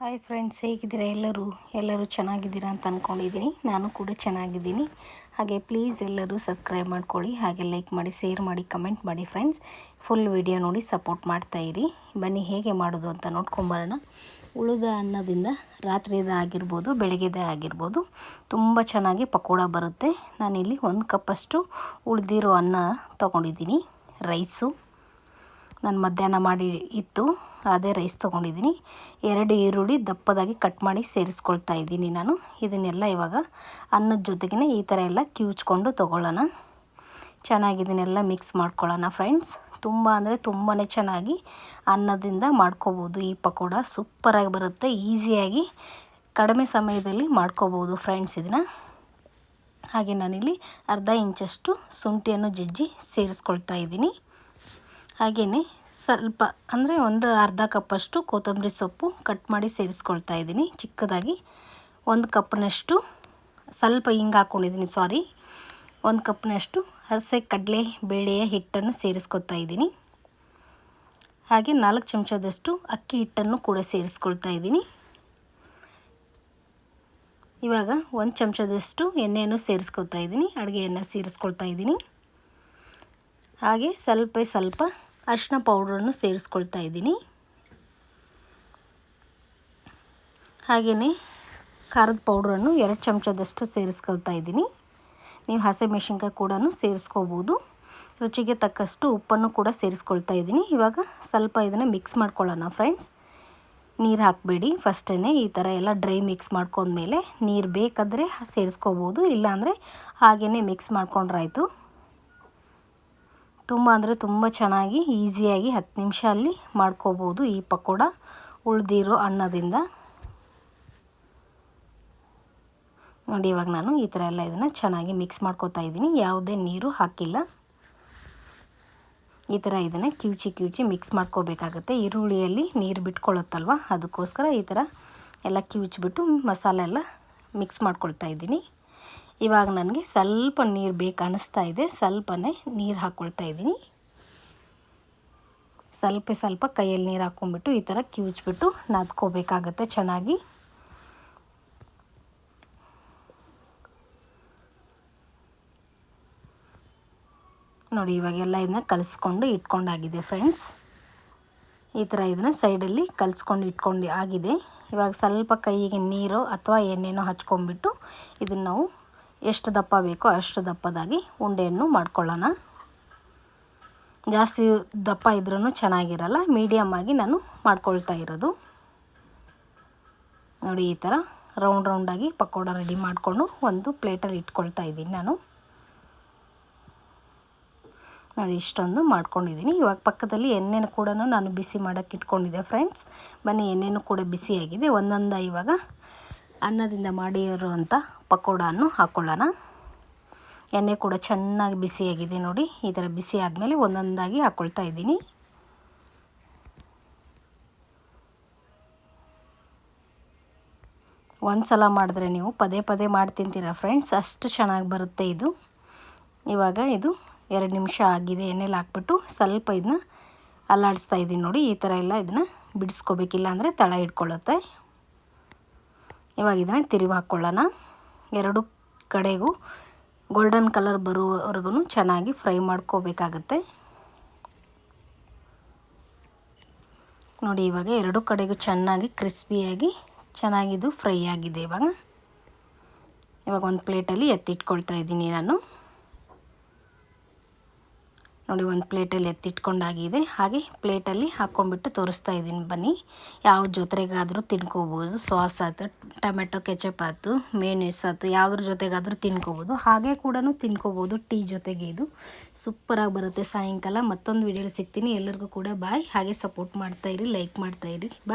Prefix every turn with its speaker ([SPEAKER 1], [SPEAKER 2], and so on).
[SPEAKER 1] Hi friends ಹೇಗಿದ್ದೀರಾ ಎಲ್ಲರೂ? ಎಲ್ಲರೂ ಚೆನ್ನಾಗಿದ್ದೀರಾ ಅಂತ ಅಂದ್ಕೊಂಡಿದ್ದೀನಿ ನಾನು ಕೂಡ ಚೆನ್ನಾಗಿದ್ದೀನಿ. ಹಾಗೆ ಪ್ಲೀಸ್ ಎಲ್ಲರೂ ಸಬ್ಸ್ಕ್ರೈಬ್ ಮಾಡ್ಕೊಳ್ಳಿ, ಹಾಗೆ ಲೈಕ್ ಮಾಡಿ ಶೇರ್ ಮಾಡಿ ಕಮೆಂಟ್ ಮಾಡಿ ಫ್ರೆಂಡ್ಸ್ ಫುಲ್ ವಿಡಿಯೋ ನೋಡಿ ಸಪೋರ್ಟ್ ಮಾಡ್ತಾಯಿರಿ ಬನ್ನಿ ಹೇಗೆ ಮಾಡೋದು ಅಂತ ನೋಡ್ಕೊಂಬರೋಣ ಉಳಿದ ಅನ್ನದಿಂದ ರಾತ್ರಿದ ಆಗಿರ್ಬೋದು ಬೆಳಗ್ಗೆದೇ ಆಗಿರ್ಬೋದು, ತುಂಬ ಚೆನ್ನಾಗಿ ಪಕೋಡ ಬರುತ್ತೆ. ನಾನಿಲ್ಲಿ ಒಂದು ಕಪ್ಪಷ್ಟು ಉಳಿದಿರೋ ಅನ್ನ ತೊಗೊಂಡಿದ್ದೀನಿ. ರೈಸು ನಾನು ಮಧ್ಯಾಹ್ನ ಮಾಡಿ ಇತ್ತು. ಅದೇ ರೈಸ್ ತೊಗೊಂಡಿದ್ದೀನಿ. ಎರಡು ಈರುಳ್ಳಿ ದಪ್ಪದಾಗಿ ಕಟ್ ಮಾಡಿ ಸೇರಿಸ್ಕೊಳ್ತಾ ಇದ್ದೀನಿ ನಾನು. ಇದನ್ನೆಲ್ಲ ಇವಾಗ ಅನ್ನದ ಜೊತೆಗೇ ಈ ಥರ ಎಲ್ಲ ಕಿವುಚ್ಕೊಂಡು ತೊಗೊಳ್ಳೋಣ. ಚೆನ್ನಾಗಿ ಇದನ್ನೆಲ್ಲ ಮಿಕ್ಸ್ ಮಾಡ್ಕೊಳ್ಳೋಣ ಫ್ರೆಂಡ್ಸ್. ತುಂಬ ಅಂದರೆ ತುಂಬಾ ಚೆನ್ನಾಗಿ ಅನ್ನದಿಂದ ಮಾಡ್ಕೋಬೋದು. ಈ ಪಕೋಡ ಸೂಪರಾಗಿ ಬರುತ್ತೆ. ಈಸಿಯಾಗಿ ಕಡಿಮೆ ಸಮಯದಲ್ಲಿ ಮಾಡ್ಕೋಬೋದು ಫ್ರೆಂಡ್ಸ್ ಇದನ್ನು. ಹಾಗೆ ನಾನಿಲ್ಲಿ ಅರ್ಧ ಇಂಚಷ್ಟು ಶುಂಠಿಯನ್ನು ಜಜ್ಜಿ ಸೇರಿಸ್ಕೊಳ್ತಾ ಇದ್ದೀನಿ. ಹಾಗೆಯೇ ಸ್ವಲ್ಪ, ಅಂದರೆ ಒಂದು ಅರ್ಧ ಕಪ್ಪಷ್ಟು ಕೊತ್ತಂಬರಿ ಸೊಪ್ಪು ಕಟ್ ಮಾಡಿ ಸೇರಿಸ್ಕೊಳ್ತಾ ಇದ್ದೀನಿ. ಚಿಕ್ಕದಾಗಿ ಒಂದು ಕಪ್ನಷ್ಟು ಸ್ವಲ್ಪ ಹಿಂಗೆ ಹಾಕ್ಕೊಂಡಿದ್ದೀನಿ ಸಾರಿ ಒಂದು ಕಪ್ನಷ್ಟು ಹಸೆ ಕಡಲೆ ಬೇಳೆಯ ಹಿಟ್ಟನ್ನು ಸೇರಿಸ್ಕೊತಾ ಇದ್ದೀನಿ. ಹಾಗೆ ನಾಲ್ಕು ಚಮಚದಷ್ಟು ಅಕ್ಕಿ ಹಿಟ್ಟನ್ನು ಕೂಡ ಸೇರಿಸ್ಕೊಳ್ತಾ ಇದ್ದೀನಿ. ಇವಾಗ ಒಂದು ಚಮಚದಷ್ಟು ಎಣ್ಣೆಯನ್ನು ಸೇರಿಸ್ಕೊತಾ ಇದ್ದೀನಿ ಅಡುಗೆ ಸೇರಿಸ್ಕೊಳ್ತಾ ಇದ್ದೀನಿ. ಹಾಗೆ ಸ್ವಲ್ಪ ಸ್ವಲ್ಪ ಅರಿಶಿನ ಪೌಡ್ರನ್ನು ಸೇರಿಸ್ಕೊಳ್ತಾ ಇದ್ದೀನಿ. ಹಾಗೆಯೇ ಖಾರದ ಪೌಡ್ರನ್ನು ಎರಡು ಚಮಚದಷ್ಟು ಸೇರಿಸ್ಕೊಳ್ತಾ ಇದ್ದೀನಿ. ನೀವು ಹಸಿಮೆಣ್ಸಿನ್ಕಾಯಿ ಕೂಡ ಸೇರಿಸ್ಕೋಬೋದು. ರುಚಿಗೆ ತಕ್ಕಷ್ಟು ಉಪ್ಪನ್ನು ಕೂಡ ಸೇರಿಸ್ಕೊಳ್ತಾ ಇದ್ದೀನಿ. ಇವಾಗ ಸ್ವಲ್ಪ ಇದನ್ನು ಮಿಕ್ಸ್ ಮಾಡ್ಕೊಳ್ಳೋಣ ಫ್ರೆಂಡ್ಸ್ ನೀರು ಹಾಕಬೇಡಿ. ಫಸ್ಟೇ ಈ ಥರ ಎಲ್ಲ ಡ್ರೈ ಮಿಕ್ಸ್ ಮಾಡ್ಕೊಂಡ್ಮೇಲೆ ನೀರು ಬೇಕಾದರೆ ಸೇರಿಸ್ಕೋಬೋದು. ಇಲ್ಲಾಂದರೆ ಹಾಗೆಯೇ ಮಿಕ್ಸ್ ಮಾಡ್ಕೊಂಡ್ರಾಯ್ತು. ತುಂಬ ಅಂದರೆ ತುಂಬ ಚೆನ್ನಾಗಿ, ಈಸಿಯಾಗಿ ಹತ್ತು ನಿಮಿಷ ಅಲ್ಲಿ ಮಾಡ್ಕೋಬೋದು ಈ ಪಕೋಡ ಉಳಿದಿರೋ ಅನ್ನದಿಂದ. ನೋಡಿ, ಇವಾಗ ನಾನು ಈ ಥರ ಎಲ್ಲ ಇದನ್ನು ಚೆನ್ನಾಗಿ ಮಿಕ್ಸ್ ಮಾಡ್ಕೋತಾ ಇದ್ದೀನಿ. ಯಾವುದೇ ನೀರು ಹಾಕಿಲ್ಲ. ಈ ಥರ ಇದನ್ನು ಕಿವುಚಿ ಕಿವುಚಿ ಮಿಕ್ಸ್ ಮಾಡ್ಕೋಬೇಕಾಗತ್ತೆ. ಈರುಳ್ಳಿಯಲ್ಲಿ ನೀರು ಬಿಟ್ಕೊಳ್ಳುತ್ತಲ್ವ ಅದಕ್ಕೋಸ್ಕರ ಈ ಥರ ಎಲ್ಲ ಕಿವುಚಿಬಿಟ್ಟು ಮಸಾಲೆ ಎಲ್ಲ ಮಿಕ್ಸ್ ಮಾಡ್ಕೊಳ್ತಾ ಇದ್ದೀನಿ. ಇವಾಗ ನನಗೆ ಸ್ವಲ್ಪ ನೀರು ಬೇಕು ಅನ್ನಿಸ್ತಾ ಇದೆ. ಸ್ವಲ್ಪನೇ ನೀರು ಹಾಕ್ಕೊಳ್ತಾ ಇದ್ದೀನಿ. ಸ್ವಲ್ಪ ಸ್ವಲ್ಪ ಕೈಯಲ್ಲಿ ನೀರು ಹಾಕ್ಕೊಂಡ್ಬಿಟ್ಟು ಈ ಥರ ಕಿವುಚ್ಬಿಟ್ಟು ನಾದ್ಕೋಬೇಕಾಗತ್ತೆ ಚೆನ್ನಾಗಿ. ನೋಡಿ, ಇವಾಗೆಲ್ಲ ಇದನ್ನ ಕಲಿಸ್ಕೊಂಡು ಇಟ್ಕೊಂಡಾಗಿದೆ ಫ್ರೆಂಡ್ಸ್. ಈ ಥರ ಇದನ್ನು ಸೈಡಲ್ಲಿ ಕಲಿಸ್ಕೊಂಡು ಇಟ್ಕೊಂಡು ಆಗಿದೆ. ಇವಾಗ ಸ್ವಲ್ಪ ಕೈಗೆ ನೀರು ಅಥವಾ ಎಣ್ಣೆನೋ ಹಚ್ಕೊಂಡ್ಬಿಟ್ಟು ಇದನ್ನು ನಾವು ಎಷ್ಟು ದಪ್ಪ ಬೇಕೋ ಅಷ್ಟು ದಪ್ಪದಾಗಿ ಉಂಡೆಯನ್ನು ಮಾಡ್ಕೊಳ್ಳೋಣ. ಜಾಸ್ತಿ ದಪ್ಪ ಇದ್ರೂ ಚೆನ್ನಾಗಿರಲ್ಲ ಮೀಡಿಯಮ್ ಆಗಿ ನಾನು ಮಾಡ್ಕೊಳ್ತಾ ಇರೋದು. ನೋಡಿ, ಈ ಥರ ರೌಂಡ್ ರೌಂಡಾಗಿ ಪಕೋಡ ರೆಡಿ ಮಾಡಿಕೊಂಡು ಒಂದು ಪ್ಲೇಟಲ್ಲಿ ಇಟ್ಕೊಳ್ತಾ ಇದ್ದೀನಿ ನಾನು. ನೋಡಿ, ಇಷ್ಟೊಂದು ಮಾಡ್ಕೊಂಡಿದ್ದೀನಿ. ಇವಾಗ ಪಕ್ಕದಲ್ಲಿ ಎಣ್ಣೆನೂ ಕೂಡ ನಾನು ಬಿಸಿ ಮಾಡೋಕ್ಕೆ ಇಟ್ಕೊಂಡಿದ್ದೆ ಫ್ರೆಂಡ್ಸ್ ಬನ್ನಿ, ಎಣ್ಣೆನೂ ಕೂಡ ಬಿಸಿಯಾಗಿದೆ. ಒಂದೊಂದು ಇವಾಗ ಅನ್ನದಿಂದ ಮಾಡಿರುವಂಥ ಪಕೋಡನ್ನು ಹಾಕ್ಕೊಳ್ಳೋಣ ಎಣ್ಣೆ ಕೂಡ ಚೆನ್ನಾಗಿ ಬಿಸಿಯಾಗಿದೆ ನೋಡಿ. ಈ ಥರ ಬಿಸಿ ಆದಮೇಲೆ ಒಂದೊಂದಾಗಿ ಹಾಕ್ಕೊಳ್ತಾ ಇದ್ದೀನಿ. ಒಂದು ಸಲ ಮಾಡಿದ್ರೆ ನೀವು ಪದೇ ಪದೇ ಮಾಡಿ ತಿಂತೀರ ಫ್ರೆಂಡ್ಸ್. ಅಷ್ಟು ಚೆನ್ನಾಗಿ ಬರುತ್ತೆ ಇದು. ಇವಾಗ ಇದು ಎರಡು ನಿಮಿಷ ಆಗಿದೆ ಎಣ್ಣೆಲಿ ಹಾಕ್ಬಿಟ್ಟು ಸ್ವಲ್ಪ ಇದನ್ನ ಅಲ್ಲಾಡಿಸ್ತಾ ಇದ್ದೀನಿ ನೋಡಿ. ಈ ಥರ ಎಲ್ಲ ಇದನ್ನ ಬಿಡಿಸ್ಕೋಬೇಕಿಲ್ಲ ಅಂದರೆ ತಳ ಇಟ್ಕೊಳ್ಳುತ್ತೆ ಇವಾಗ ಇದನ್ನು ತಿರುವಿ ಹಾಕ್ಕೊಳ್ಳೋಣ ಎರಡು ಕಡೆಗೂ ಗೋಲ್ಡನ್ ಕಲರ್ ಬರುವವರೆಗೂ ಚೆನ್ನಾಗಿ ಫ್ರೈ ಮಾಡ್ಕೋಬೇಕಾಗತ್ತೆ. ನೋಡಿ, ಇವಾಗ ಎರಡು ಕಡೆಗೂ ಚೆನ್ನಾಗಿ ಕ್ರಿಸ್ಪಿಯಾಗಿ ಚೆನ್ನಾಗಿದು ಫ್ರೈ ಆಗಿದೆ ಇವಾಗ. ಇವಾಗ ಒಂದು ಪ್ಲೇಟಲ್ಲಿ ಎತ್ತಿಟ್ಕೊಳ್ತಾ ಇದ್ದೀನಿ ನಾನು. ನೋಡಿ, ಒಂದು ಪ್ಲೇಟಲ್ಲಿ ಎತ್ತಿಟ್ಕೊಂಡಾಗಿದೆ. ಹಾಗೆ ಪ್ಲೇಟಲ್ಲಿ ಹಾಕ್ಕೊಂಡ್ಬಿಟ್ಟು ತೋರಿಸ್ತಾ ಇದ್ದೀನಿ. ಬನ್ನಿ, ಯಾವ ಜೊತೆಗಾದರೂ ತಿನ್ಕೋಬೋದು. ಸಾಸ್ ಆಯ್ತು, ಟೊಮೆಟೊ, ಕೆಚಪ್ ಆಯ್ತು ಮೇನೇಸ್ ಆಯ್ತು, ಯಾವ್ದ್ರ ಜೊತೆಗಾದರೂ ತಿನ್ಕೋಬೋದು. ಹಾಗೆ ಕೂಡ ತಿನ್ಕೋಬೋದು ಟೀ ಜೊತೆಗೆ ಇದು. ಸೂಪರಾಗಿ ಬರುತ್ತೆ ಸಾಯಂಕಾಲ. ಮತ್ತೊಂದು ವಿಡಿಯೋಲಿ ಸಿಗ್ತೀನಿ. ಎಲ್ಲರಿಗೂ ಕೂಡ ಬಾಯ್. ಹಾಗೆ ಸಪೋರ್ಟ್ ಮಾಡ್ತಾಯಿರಿ ಲೈಕ್ ಮಾಡ್ತಾಯಿರಿ ಬಾಯ್